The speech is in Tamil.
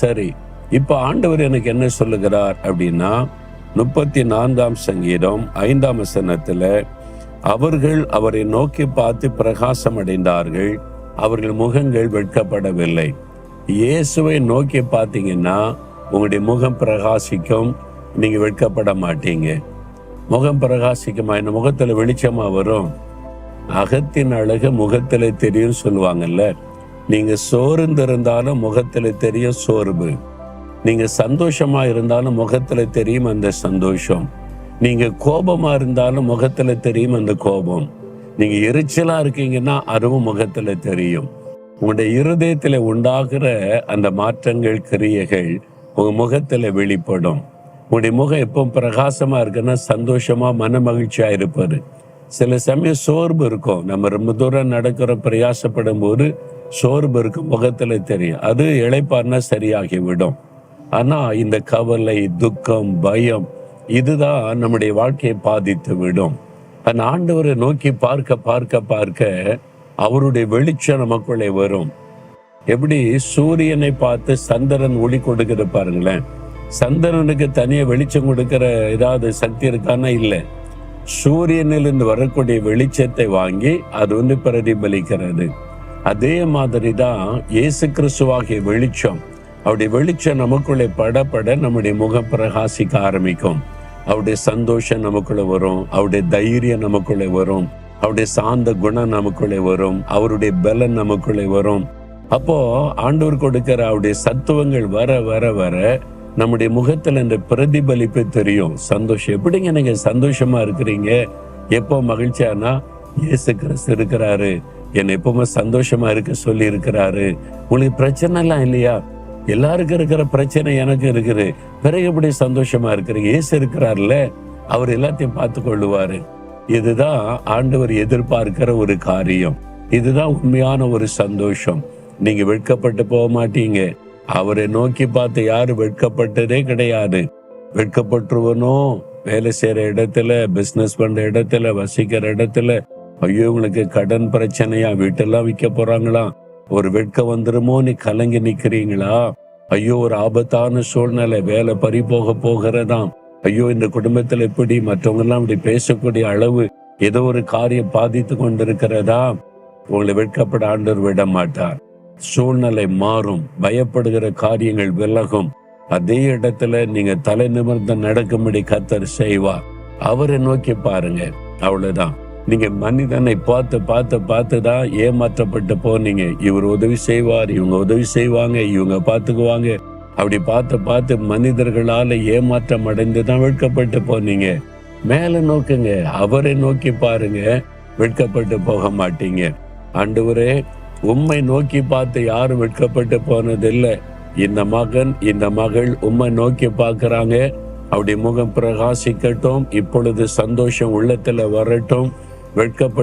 சரி இப்ப ஆண்டவர் எனக்கு என்ன சொல்லுகிறார் அப்படின்னா முப்பத்தி நான்காம் சங்கீதம் ஐந்தாம் வசனத்துல அவர்கள் அவரை நோக்கி பார்த்து பிரகாசம் அடைந்தார்கள் அவர்கள் முகங்கள் வெட்கப்படவில்லை. இயேசுவை நோக்கி பார்த்தீங்கன்னா உங்களுடைய முகம் பிரகாசிக்கும் நீங்க வெட்கப்பட மாட்டீங்க. முகம் பிரகாசிக்குமா? இந்த முகத்துல வெளிச்சமா வரும்? அகத்தின் அழகு முகத்துல தெரியும் சொல்லுவாங்கல்ல. நீங்க சோர்ந்திருந்தாலும் முகத்துல தெரியும் சோர்வு. நீங்க சந்தோஷமா இருந்தாலும் முகத்துல தெரியும் அந்த சந்தோஷம். நீங்க கோபமா இருந்தாலும் முகத்துல தெரியும் அந்த கோபம். நீங்க எரிச்சலா இருக்கீங்கன்னா அதுவும் முகத்துல தெரியும். உங்களுடைய இருதயத்துல உண்டாகிற அந்த மாற்றங்கள் கிரியைகள் உங்க முகத்துல வெளிப்படும். உங்களுடைய முகம் எப்போ பிரகாசமா இருக்குன்னா சந்தோஷமா மன மகிழ்ச்சியா இருப்பாரு சில சமயம் சோர்வு இருக்கும். நம்ம ரொம்ப தூரம் நடக்கிற பிரயாசப்படும் போது சோர்வு இருக்கும் முகத்துல தெரியும். அது இழைப்பார்னா சரியாகி விடும் ஆனா இந்த கவலை துக்கம் பயம் இதுதான் நம்முடைய வாழ்க்கையை பாதித்து விடும் அந்த ஆண்டவரை நோக்கி பார்க்க பார்க்க பார்க்க அவருடைய வெளிச்சம் நமக்குள்ளே வரும். எப்படி? சூரியனை பார்த்து சந்திரன் ஒளி கொடுக்குது பாருங்களேன். சந்திரனுக்கு தனியா வெளிச்சம் கொடுக்கிற ஏதாவது சக்தி இருக்கான்னா இல்லை. சூரியனிலிருந்து வரக்கூடிய வெளிச்சத்தை வாங்கி அது வந்து பிரதிபலிக்கிறது. அதே மாதிரி தான் இயேசு கிறிஸ்துவாகிய வெளிச்சம். அவருடைய வெளிச்சம் நமக்குள்ளே படப்பட நம்முடைய முகம் பிரகாசிக்க ஆரம்பிக்கும். அவருடைய சந்தோஷம் நமக்குள்ளே வரும். அவருடைய தைரியம் நமக்குள்ளே வரும். அவருடைய சாந்த குணம் நமக்குள்ளே வரும். அவருடைய பலன் நமக்குள்ளே வரும். அப்போ ஆண்டவர் கொடுக்கிற அவருடைய சத்துவங்கள் வர வர வர நம்முடைய முகத்துல இந்த பிரதிபலிப்பு தெரியும். சந்தோஷம். எப்படிங்க நீங்க சந்தோஷமா இருக்கிறீங்க? எப்போ மகிழ்ச்சியானா இயேசு கிறிஸ்து இருக்கிறாரு. என்னை எப்பவுமே சந்தோஷமா இருக்க சொல்லி இருக்கிறாரு உங்களுக்கு பிரச்சனை எல்லாம் இல்லையா? எல்லாருக்கும் இருக்கிற பிரச்சனை எனக்கு இருக்குது. பிறகு எப்படி சந்தோஷமா இருக்கிற? ஏசு இருக்கிறார்ல அவர் எல்லாத்தையும் பார்த்து கொள்ளுவாரு இதுதான் ஆண்டவர் எதிர்பார்க்கிற ஒரு காரியம். இதுதான் உண்மையான ஒரு சந்தோஷம். நீங்க வெட்கப்பட்டு போக மாட்டீங்க. அவரை நோக்கி பார்த்து யாரு வெட்கப்பட்டதே கிடையாது. வெட்கப்பட்டுருவனோ வேலை செய்யற இடத்துல பிசினஸ் பண்ற இடத்துல வசிக்கிற இடத்துல ஐயோ உங்களுக்கு கடன் பிரச்சனையா? வீட்டெல்லாம் விற்க போறாங்களா? ஒரு வெட்க வந்துருமோ? நீ கலங்கி நிக்கிறீங்களா? ஐயோ ஒரு ஆபத்தான சூழ்நிலை. வேலை பறி போக போகிறதாம். ஐயோ இந்த குடும்பத்துல எப்படி மற்றவங்க எல்லாம் இப்படி பேசக்கூடிய அளவு ஏதோ ஒரு காரியம் பாதித்து கொண்டிருக்கிறதா? உங்களை வெட்கப்பட ஆண்டவர் விட மாட்டார் சூழ்நிலை மாறும். பயப்படுகிற காரியங்கள் விலகும். அதே இடத்துல நீங்க தலை நிமிர்ந்து நடக்கும்படி கத்தர் செய்வார். அவரை நோக்கி பாருங்க. அவ்வளவுதான். நீங்க மனிதனை பார்த்து பார்த்து பார்த்து தான் ஏமாற்றப்பட்டு போனீங்க. இவர் உதவி செய்வார் இவங்க உதவி செய்வாங்க இவங்க பார்த்துக்குவாங்க. அப்படி பார்த்து பார்த்து மனிதர்களால ஏமாற்றம் அடைந்து தான் வெட்கப்பட்டு போனீங்க. மேல நோக்குங்க அவரை நோக்கி பாருங்க வெட்கப்பட்டு போக மாட்டீங்க. ஆண்டவரே உம்மை நோக்கி பார்த்து யாரும் வெட்கப்பட்டு போனதில்லை. இந்த மகன் இந்த மகள் உம்மை நோக்கி பார்க்கறாங்க. அப்படி முகம் பிரகாசிக்கட்டும் இப்பொழுது சந்தோஷம் உள்ளத்துல வரட்டும். வெட்கப்பட்டு